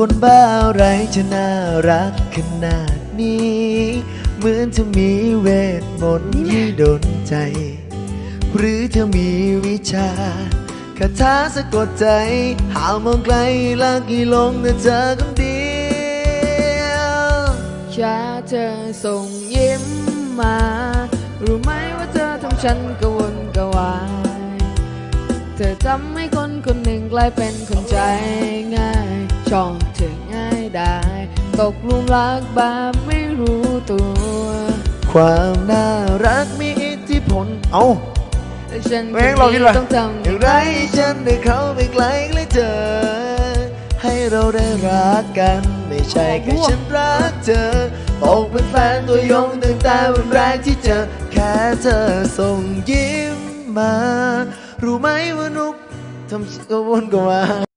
คนบ้าอะไรจะน่ารักขนาดนี้ เหมือนจะมีเวทมนต์ที่โดนใจ หรือเธอมีวิชาคาถาสะกดใจ หามมองไกลลักกี่ลงแต่เธอคนเดียวแค่เธอส่งยิ้มมา รู้ไหมว่าเธอทำฉันกระวนกระวาย เธอทำให้คนคนหนึ่งกลายเป็นคนใจง่าย ชอบเธอง่ายได้ ตกหลุมรักแบบไม่รู้ตัว ความน่ารักมีอิทธิพลเอาแต่ฉันเพลงเราคิดว่า ต้องทำอย่างไรฉันได้เข้าไปไกลใกล้เธอ ให้เราได้รักกันไม่ใช่แค่ฉันรักเธอตกเป็นแฟนตัวยงตั้งแต่วันแรกที่เจอแค่เธอส่งยิ้มมา รู้ไหมว่านุกทำฉันกระวนกระวาย